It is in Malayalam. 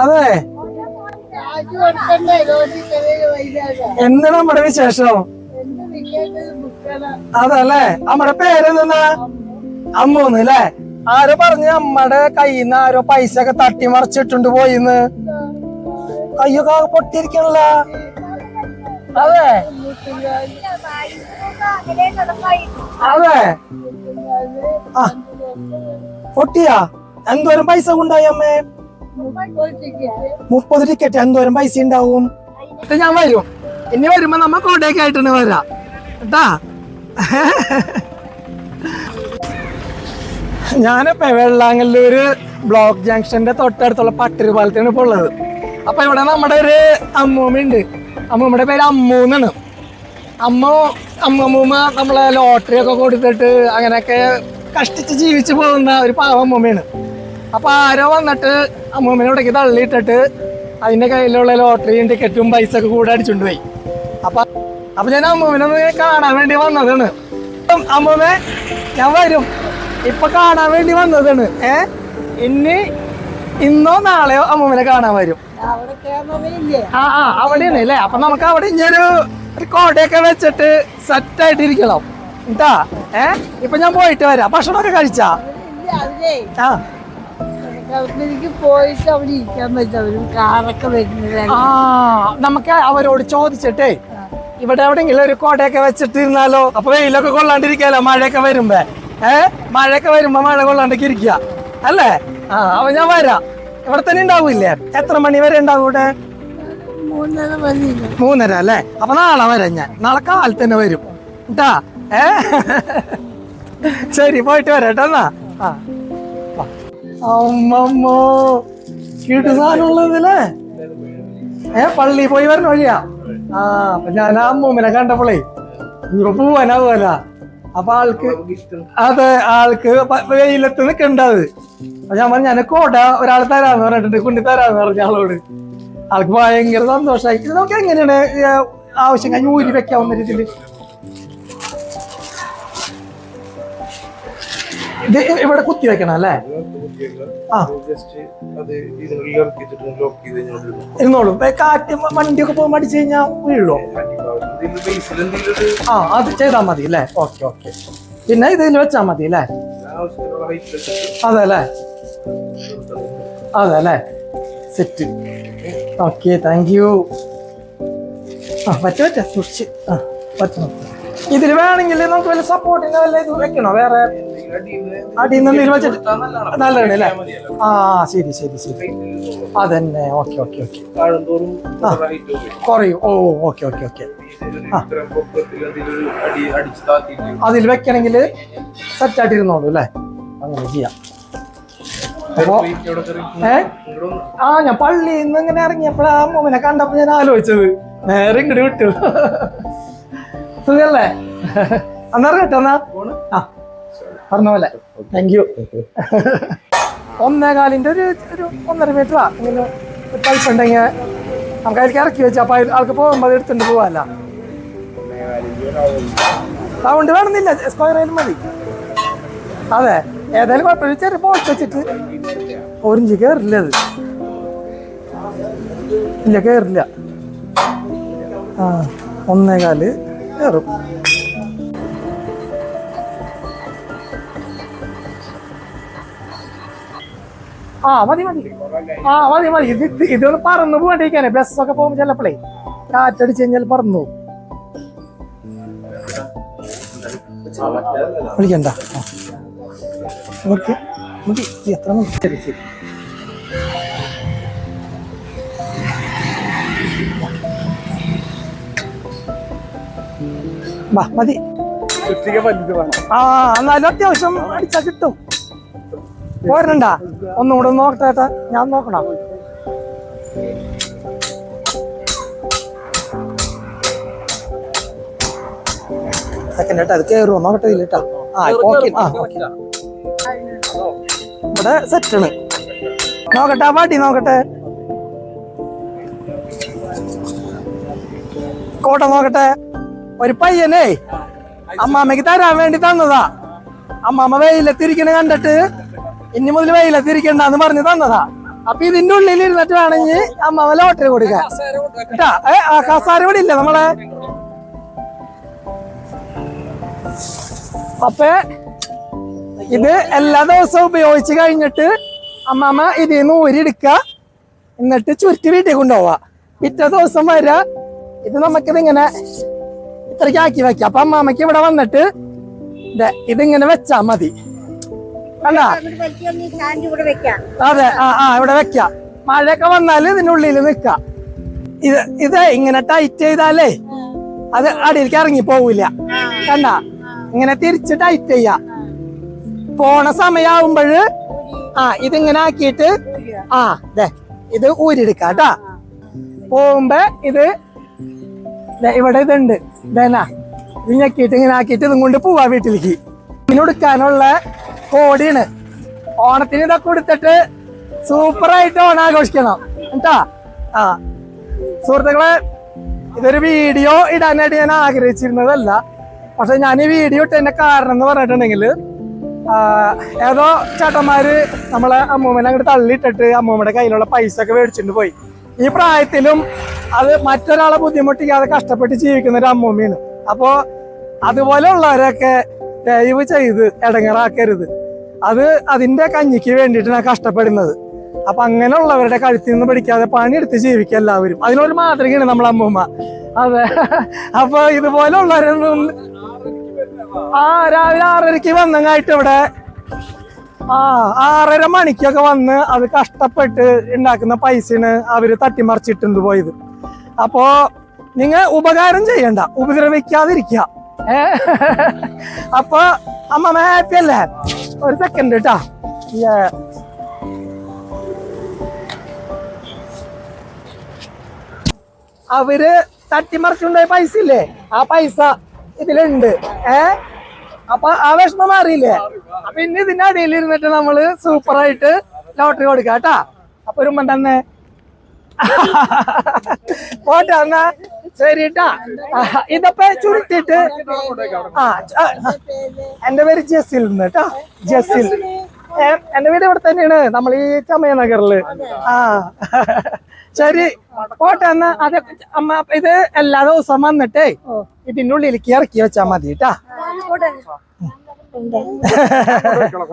അതെ. എന്ത് നമ്മുടെ വിശേഷം? അതല്ലേ? നമ്മുടെ പേരെന്താ അമ്മൂന്ന് അല്ലേ ആരോ പറഞ്ഞു അമ്മടെ കയ്യിന്ന് നിന്ന് ആരോ പൈസ ഒക്കെ തട്ടി മറിച്ചിട്ടുണ്ട് പോയിന്ന് കയ്യൊക്കെ പൊട്ടിയിരിക്കണല്ല. അതെ. അതെ. പൊട്ടിയാ. എന്തോരം പൈസ കൊണ്ടായി അമ്മേ? മുപ്പത് ടിക്കറ്റ് എന്തോരം പൈസ ഉണ്ടാവും? ഞാൻ വരും. ഇനി വരുമ്പോ നമ്മ കോട്ടയൊക്കെ തന്നെ വരാം. കേട്ടാ? ഞാനിപ്പോ വെള്ളാങ്ങല്ലൂര് ബ്ലോക്ക് ജംഗ്ഷന്റെ തൊട്ടടുത്തുള്ള പട്ടിരി പാലത്താണ് ഇപ്പൊ ഉള്ളത്. അപ്പൊ ഇവിടെ നമ്മുടെ ഒരു അമ്മൂമ്മയുണ്ട്. അമ്മൂമ്മയുടെ പേര് അമ്മു എന്നാണ് അമ്മ അമ്മമ്മൂമ്മ നമ്മളെ ലോട്ടറി ഒക്കെ കൊടുത്തിട്ട് അങ്ങനെയൊക്കെ കഷ്ടിച്ച് ജീവിച്ചു പോകുന്ന ഒരു പാവ അമ്മൂമ്മയാണ്. അപ്പൊ ആരോ വന്നിട്ട് അമ്മൂമ്മനെ ഇവിടേക്ക് തള്ളിയിട്ടിട്ട് അതിന്റെ കയ്യിലുള്ള ലോട്ടറിയും ടിക്കറ്റും പൈസ ഒക്കെ കൂടെ അടിച്ചുകൊണ്ട് പോയി. അപ്പൊ അപ്പൊ ഞാൻ അമ്മൂമ്മനെ ഒന്ന് കാണാൻ വേണ്ടി വന്നതാണ്. അമ്മൂമ്മ ഞാൻ വരും. ഇപ്പൊ കാണാൻ വേണ്ടി വന്നതാണ്. ഏ? ഇനി ഇന്നോ നാളെയോ അമ്മൂമ്മനെ കാണാൻ വരും. ആ ആ അവിടെയാണ് അല്ലേ? അപ്പൊ നമുക്ക് അവിടെ ഇങ്ങനൊരു ഒരു കോടയൊക്കെ വെച്ചിട്ട് സെറ്റ് ആയിട്ട് ഇരിക്കണം. എന്താ ഏ? ഇപ്പൊ ഞാൻ പോയിട്ട് വരാം. ഭക്ഷണമൊക്കെ കഴിച്ചാ? ആ. പോയിട്ട് അവിടെ ഇരിക്കാൻ പറ്റും കാറൊക്കെ വരുന്നത് ആ നമുക്ക് അവരോട് ചോദിച്ചിട്ടേ ഇവിടെ എവിടെയെങ്കിലും ഒരു കോടയൊക്കെ വെച്ചിട്ടിരുന്നാലോ? അപ്പൊ വെയിലൊക്കെ കൊള്ളാണ്ടിരിക്കാലോ? മഴയൊക്കെ വരുമ്പോ. ഏ? മഴയൊക്കെ വരുമ്പോ മഴ കൊള്ളാണ്ടൊക്കെ ഇരിക്കുക. അല്ലേ? ആ അപ്പൊ ഞാൻ വരാം. ഇവിടെ തന്നെ ഉണ്ടാവൂല്ലേ? എത്ര മണി വരെ ഉണ്ടാവും ഇവിടെ? മൂന്നര അല്ലേ? അപ്പൊ നാളെ വരാം ഞാൻ. നാളെ കാലത്ത് തന്നെ വരും. കേട്ടാ ഏ? ശരി പോയിട്ട് വരാട്ടോ എന്നാ. ആ. അമ്മമ്മോ വീട്ടു സാധനമുള്ളതല്ലേ ഏ പള്ളി പോയി വരണ വഴിയാ? ആ അപ്പൊ ഞാൻ ആ അമ്മൂമ്മനെ കണ്ടപ്പോളേ ഇനിയിപ്പോ പോവാനാവുമല്ല അപ്പൊ ആൾക്ക് അതെ ആൾക്ക് വെയിലത്ത് നിൽക്കണ്ടത് അപ്പൊ ഞാൻ പറഞ്ഞു എനക്ക് കോട ഒരാൾ തരാന്ന് പറഞ്ഞിട്ടുണ്ട് കുണ്ടി തരാന്ന് പറഞ്ഞ ആളോട്. ആൾക്ക് ഭയങ്കര സന്തോഷമായി. ഇത് നമുക്ക് എങ്ങനെയാണ് ആവശ്യം കഴിഞ്ഞ് ഊരി വെക്കാവുന്ന രീതിയിൽ? ഇത് ഇവിടെ കുത്തി വെക്കണം അല്ലേ? ആ. ഇരുന്നോളൂ. കാറ്റ് വണ്ടിയൊക്കെ പോകുമ്പോൾ അടിച്ചു കഴിഞ്ഞാൽ വീഴുമോ ആ അത് ചെയ്താൽ മതി അല്ലേ? ഓക്കെ ഓക്കെ പിന്നെ ഇതിൽ വെച്ചാൽ മതി അതെ അല്ലേ അതെ അല്ലേ സെറ്റ് ഓക്കെ താങ്ക് യു ആ പറ്റ പറ്റ സൂക്ഷിച്ച്. ആ പറ്റ ഇതിൽ വേണമെങ്കിൽ നമുക്ക് വല്ല സപ്പോർട്ടിന് വല്ല ഇത് വെക്കണോ? വേറെ നിന്ന് എന്തെങ്കിലും വെച്ചിട്ട് നല്ലതാണ്. അല്ലേ? ആ ശരി ശരി ശരി. അതന്നെ. Okay okay okay. കുറയും. Oh okay okay okay. അതിൽ വെക്കണമെങ്കിൽ സെറ്റ് ആയിട്ടിരുന്നോളൂ അല്ലേ? അങ്ങനെ ചെയ്യാം. ആ ഞാൻ പള്ളിയിൽ നിന്ന് ഇങ്ങനെ ഇറങ്ങിയപ്പോഴാ മോനെ കണ്ടപ്പോ ഞാൻ ആലോചിച്ചത്. നേരെ ഇങ്ങോട്ട് വിട്ടു. സുഖല്ലേ? അന്നേരം എന്നാ? ആ. പറഞ്ഞ പോലെ. താങ്ക് യു ഒന്നേകാലിന്റെ ഒരു ഒരു ഒന്നര മീറ്ററാ ഇങ്ങനെ പൈപ്പ് ഉണ്ടെങ്കിൽ നമുക്ക് അതിലേക്ക് ഇറക്കി വെച്ചാൽ അപ്പൊ അതിൽ ആൾക്ക് പോകുമ്പോൾ അത് എടുത്തിട്ട് പോവാല്ല റൗണ്ട് വേണമെന്നില്ല. സ്ക്വയർ ആയാലും മതി. അതെ. ഏതായാലും കുഴപ്പമില്ല. ചെറിയ പോസ്റ്റ് വെച്ചിട്ട്. ഒരിഞ്ച് കയറില്ല അത്. ഇല്ല കയറില്ല ആ ഒന്നേകാൽ കയറും ആ മതി മതി. ആ മതി മതി. ഇത് ഇത് പറന്ന് പറന്നു ബസ് ഒക്കെ പോകുമ്പോൾ ചിലപ്പോഴേ കാറ്റടിച്ച് കഴിഞ്ഞാൽ പറന്നു. വിളിക്കണ്ട. ഓക്കെ. മതി. എത്ര മതി ശരി ശരി. വാ മതി. ആ എന്നാലും അത്യാവശ്യം അടിച്ചാൽ കിട്ടും. പോരണണ്ടാ ഒന്നും കൂടെ നോക്കട്ടെ. ഞാൻ നോക്കണം? സെക്കൻഡ് ഏട്ടാ അത് കയറുമോ നോക്കട്ടെ ഇതിലിട്ടാ ആ ഓക്കെ ആ ഓക്കെ ഇവിടെ സെറ്റാണ്. നോക്കട്ടെ ആ പാട്ടി നോക്കട്ടെ. കോട്ട നോക്കട്ടെ. ഒരു പയ്യനേ അമ്മാമ്മക്ക് തരാൻ വേണ്ടി തന്നതാ. അമ്മാമ്മ വെയിലെത്തിരിക്കണ കണ്ടിട്ട്. ഇനി മുതൽ വെയിലത്തിരിക്കണ്ടെന്ന് പറഞ്ഞു തന്നതാ. അപ്പൊ ഇതിന്റെ ഉള്ളിൽ ഇരുന്നിട്ട് വേണമെങ്കിൽ അമ്മ ലോട്ടറി കൊടുക്കാം. കേട്ടാ? ഏ ആ കസാര ഇല്ല നമ്മളെ? അപ്പൊ ഇത് എല്ലാ ദിവസവും ഉപയോഗിച്ച് കഴിഞ്ഞിട്ട് അമ്മാമ്മ ഇതിൽ നിന്ന് ഊരിയെടുക്ക എന്നിട്ട് ചുരുട്ടി വീട്ടിൽ കൊണ്ടുപോവാ. പിറ്റേ ദിവസം വരാ ഇത് നമുക്കിത് ഇങ്ങനെ ഇത്രയ്ക്ക് ആക്കി വെക്കാം. അപ്പൊ അമ്മാമ്മക്ക് ഇവിടെ വന്നിട്ട് ഇതിങ്ങനെ വെച്ചാ മതി. അതെ ആ ആ ഇവിടെ വെക്കാം. മഴയൊക്കെ വന്നാൽ ഇതിനുള്ളിൽ നിക്കാം ഇത് ഇത് ഇങ്ങനെ ടൈറ്റ് ചെയ്താലേ അത് അടിയിലേക്ക് ഇറങ്ങി പോവില്ല. കണ്ട? ഇങ്ങനെ തിരിച്ച് ടൈറ്റ് ചെയ്യാ. പോണ സമയാവുമ്പോഴ് ആ ഇതിങ്ങനെ ആക്കിയിട്ട് ആ ദേ ഇത് ഊരിയെടുക്കാം കേട്ടാ. പോകുമ്പോ ഇത് ഇവിടെ ഇതുണ്ട്. ഇതേനാ ഇത് ഞെക്കിയിട്ട് ഇങ്ങനെ ആക്കിയിട്ട് ഇതും കൊണ്ട് പോവാ വീട്ടിലേക്ക്. ഇതിനൊടുക്കാനുള്ള കോടിയാണ്. ഓണത്തിന് ഇതൊക്കെ കൊടുത്തിട്ട് സൂപ്പറായിട്ട് ഓണം ആഘോഷിക്കണം. കേട്ടാ? ആ. സുഹൃത്തുക്കളെ ഇതൊരു വീഡിയോ ഇടാനായിട്ട് ഞാൻ ആഗ്രഹിച്ചിരുന്നതല്ല. പക്ഷെ ഞാൻ ഈ വീഡിയോ ഇട്ടതിന്റെ കാരണം എന്ന് പറഞ്ഞിട്ടുണ്ടെങ്കിൽ ഏതോ ചേട്ടന്മാര് നമ്മളെ അമ്മൂമ്മനെ അങ്ങോട്ട് തള്ളിയിട്ടിട്ട് അമ്മൂമ്മയുടെ കയ്യിലുള്ള പൈസ ഒക്കെ മേടിച്ചിട്ട് പോയി. ഈ പ്രായത്തിലും അത് മറ്റൊരാളെ ബുദ്ധിമുട്ടിക്കാതെ കഷ്ടപ്പെട്ട് ജീവിക്കുന്ന ഒരു അമ്മൂമ്മയാണ്. അപ്പോ അതുപോലെ ഉള്ളവരൊക്കെ ദയവ് ചെയ്ത് ഇടങ്ങറാക്കരുത്. അത് അതിന്റെ കഞ്ഞിക്ക് വേണ്ടിയിട്ടാണ് കഷ്ടപ്പെടുന്നത്. അപ്പൊ അങ്ങനെയുള്ളവരുടെ കഴുത്തിൽ നിന്ന് പഠിക്കാതെ പണിയെടുത്ത് ജീവിക്കുക എല്ലാവരും. അതിനൊരു മാതൃകയാണ് നമ്മളെ അമ്മൂമ്മ. അതെ. അപ്പൊ ഇതുപോലെ ഉള്ളവരൊന്നും ആ രാവിലെ ആറരയ്ക്ക് വന്നങ്ങായിട്ട് ഇവിടെ ആ ആറര മണിക്കൊക്കെ വന്ന് അത് കഷ്ടപ്പെട്ട് ഉണ്ടാക്കുന്ന പൈസയാണ് അവർ തട്ടിമറിച്ചിട്ടുണ്ട് പോയത്. അപ്പോ നിങ്ങൾ ഉപകാരം ചെയ്യണ്ട. ഉപദ്രവിക്കാതിരിക്കുക. അപ്പൊ അമ്മ ഹാപ്പി അല്ലേ? ഒരു സെക്കൻഡ് കേട്ടാ അവർ തട്ടിമറിച്ചുണ്ടായ പൈസ ഇല്ലേ? ആ പൈസ ഇതിലുണ്ട്. ഏ? അപ്പൊ ആ വിഷമം മാറിയില്ലേ? അപ്പൊ ഇനി ഇതിന്റെ അടിയിൽ ഇരുന്നിട്ട് നമ്മൾ സൂപ്പറായിട്ട് ലോട്ടറി കൊടുക്കാം കേട്ടാ അപ്പൊ ഒരു തന്നെ പോട്ടെ എന്നാ. ശരി ഇതൊക്കെ ഇതപ്പോ ചുരുട്ടിട്ട് ആ എന്റെ പേര് ജസിൽ നിന്ന് കേട്ടോ. ജസിൽ. എന്റെ വീട് ഇവിടെ തന്നെയാണ്. നമ്മൾ ഈ ചമയ നഗറിൽ. ആ. ശരി. പോട്ടെ എന്നാ അത് അമ്മ ഇത് എല്ലാ ദിവസവും വന്നിട്ടേ ഇതിനുള്ളിലേക്ക് ഇറക്കി വെച്ചാ മതി കേട്ടാ.